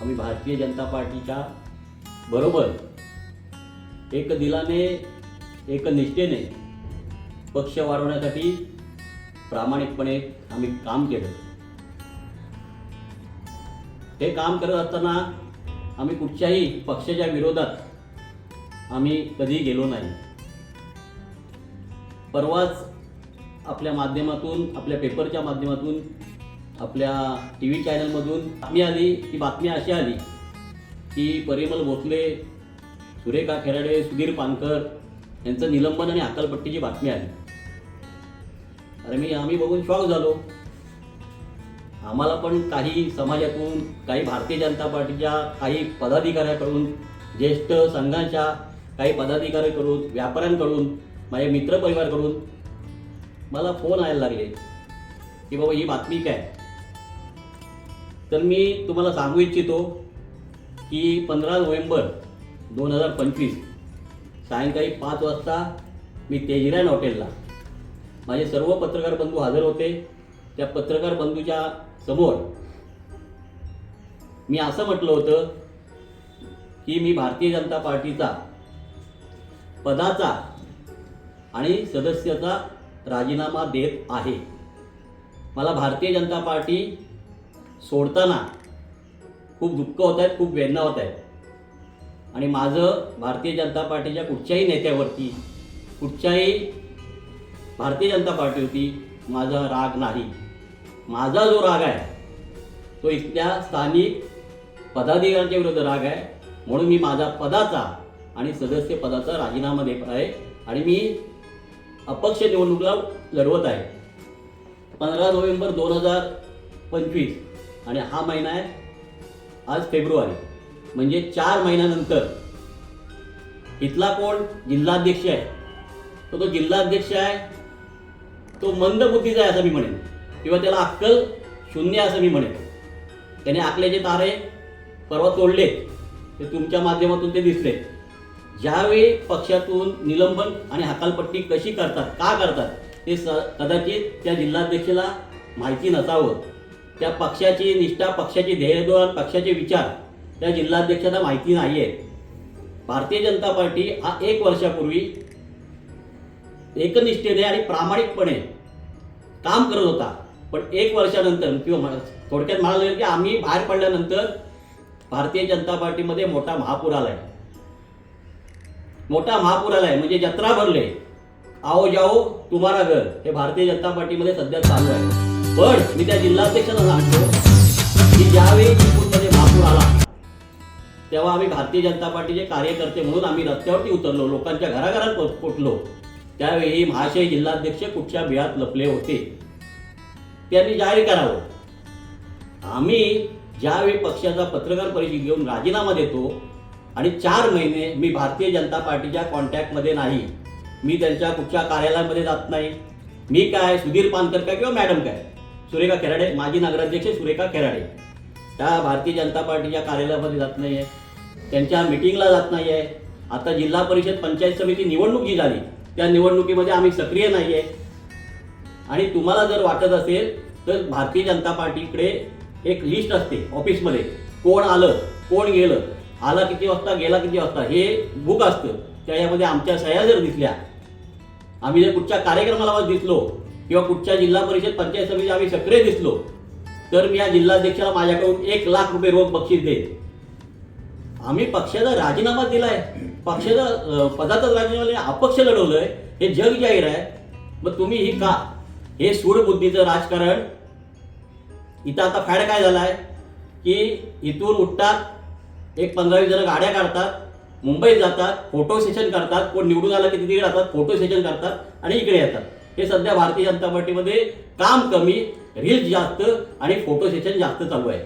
आम्ही भारतीय जनता पार्टीच्या बरोबर एक दिलाने एक निष्ठेने पक्ष वाढवण्यासाठी प्रामाणिकपणे आम्ही काम केलं. हे काम करत असताना आम्ही कुठच्याही पक्षाच्या विरोधात आम्ही कधी गेलो नाही. परवाच आपल्या माध्यमातून आपल्या पेपरच्या माध्यमातून आपल्या टी व्ही चॅनलमधून बातमी आली. ती बातमी अशी आली की परिमल भोसले सुरेखा खेराडे सुधीर पानकर यांचं निलंबन आणि अक्कलपट्टीची बातमी आली. अरे मी आम्ही बघून शॉक झालो. आम्हाला पण काही समाजातून काही भारतीय जनता पार्टीच्या काही पदाधिकाऱ्याकडून ज्येष्ठ संघाच्या काही पदाधिकाऱ्याकडून व्यापाऱ्यांकडून माझ्या मित्रपरिवारकडून मला फोन यायला लागले की बाबा ही बातमी काय? तर मी तुम्हाला सांगू इच्छितो की पंधरा नोव्हेंबर दोन हजार पंचवीस सायंकाळी पाच वाजता मी तेजरान हॉटेलला माझे सर्व पत्रकार बंधू हजर होते. त्या पत्रकार बंधूच्या समोर मी असं म्हटलं होतं की मी भारतीय जनता पार्टीचा पदाचा आणि सदस्याचा राजीनामा देत आहे. मला भारतीय जनता पार्टी सोडताना खूप दुःख होत आहेत खूप वेदना होत आहेत आणि माझं भारतीय जनता पार्टीच्या कुठच्याही नेत्यावरती कुठच्याही भारतीय जनता पार्टीवरती माझा राग नाही. माझा जो राग आहे तो इथल्या स्थानिक पदाधिकाऱ्यांच्या विरुद्ध राग आहे. म्हणून मी माझा पदाचा आणि सदस्य पदाचा राजीनामा देत आहे. आणि मी अपक्ष निवडणुकीला लढवत आहे. पंधरा नोव्हेंबर दोन हजार पंचवीस आणि हा महिना आहे आज फेब्रुवारी. म्हणजे चार महिन्यानंतर. इथला कोण? जिल्हाध्यक्ष आहे. तो तो जिल्हाध्यक्ष आहे. तो मंदबुद्धीचा आहे असं मी म्हणेन. किंवा त्याला अक्कल शून्य असं मी म्हणेन. त्याने आकल्याचे तारे परवा तोडले ते तुमच्या माध्यमातून ते दिसले. ज्यावेळी पक्षातून निलंबन आणि हकालपट्टी कशी करतात का करतात ते स कदाचित त्या जिल्हाध्यक्षाला माहिती नसावं. त्या पक्षाची निष्ठा पक्षाची ध्येयधोरण पक्षाचे विचार त्या जिल्हाध्यक्षाला माहिती नाही आहेत भारतीय जनता पार्टी हा एक वर्षापूर्वी एकनिष्ठेने आणि प्रामाणिकपणे काम करत होता. पण एक वर्षानंतर किंवा थोडक्यात म्हणायला की आम्ही बाहेर पडल्यानंतर भारतीय जनता पार्टीमध्ये मोठा महापूर आलाय. मोठा महापूर आलाय म्हणजे जत्रा भरले. आओ जाओ तुम्हारा घर हे भारतीय जनता पार्टीमध्ये सध्या चालू आहे. पण मी त्या जिल्हाध्यक्षांना सांगतो की ज्यावेळी चिपळूणमध्ये महापूर आला तेव्हा आम्ही भारतीय जनता पार्टीचे कार्यकर्ते म्हणून आम्ही रस्त्यावरती उतरलो लोकांच्या घराघरात पोटलो त्यावेळी महाशय जिल्हाध्यक्ष कुठच्या बिळात लपले होते? त्यांनी जाहीर करावं. आम्ही ज्यावेळी पक्षाचा पत्रकार परिषद घेऊन राजीनामा देतो आणि चार महिने मी भारतीय जनता पार्टीच्या कॉन्टॅक्टमध्ये नाही मी त्यांच्या कुठच्या कार्यालयामध्ये जात नाही. मी काय सुधीर पानकर काय किंवा मॅडम काय? सुरेखा खेराडे माजी नगराध्यक्ष सुरेखा खेराडे. त्या भारतीय जनता पार्टीच्या कार्यालयामध्ये जात नाही आहे त्यांच्या मिटिंगला जात नाही आहे आता जिल्हा परिषद पंचायत समिती निवडणूक जी झाली त्या निवडणुकीमध्ये आम्ही सक्रिय नाही आहे आणि तुम्हाला जर वाटत असेल तर भारतीय जनता पार्टीकडे एक लिस्ट असते ऑफिसमध्ये. कोण आलं कोण गेलं आला किती वाजता गेला किती वाजता हे बुक असतं. त्याच्यामध्ये आमच्या सह्या जर दिसल्या. आम्ही जर कुठच्या कार्यक्रमाला दिसलो किंवा कुठच्या जिल्हा परिषद पंचायत समितीत आम्ही सक्रिय दिसलो तर मी या जिल्हाध्यक्षाला माझ्याकडून एक लाख रुपये रोख बक्षीस देईन. आम्ही पक्षाचा राजीनामा दिलाय. पक्षाचा पदाचा राजीनामा दिलाय, अपक्ष लढवलंय. हे जग जाहीर आहे. मग तुम्ही ही का? हे सूडबुद्धीचं राजकारण. इथं आता फॅड काय झालाय? की इथून उठतात एक पंधरा वीस जण गाड्या काढतात मुंबईत जातात फोटो सेशन करतात कोण निवडून आला की तिथे जातात फोटो सेशन करतात आणि इकडे येतात. हे सध्या भारतीय जनता पार्टीमध्ये काम कमी रील्स जास्त आणि फोटो सेशन जास्त चालू आहे.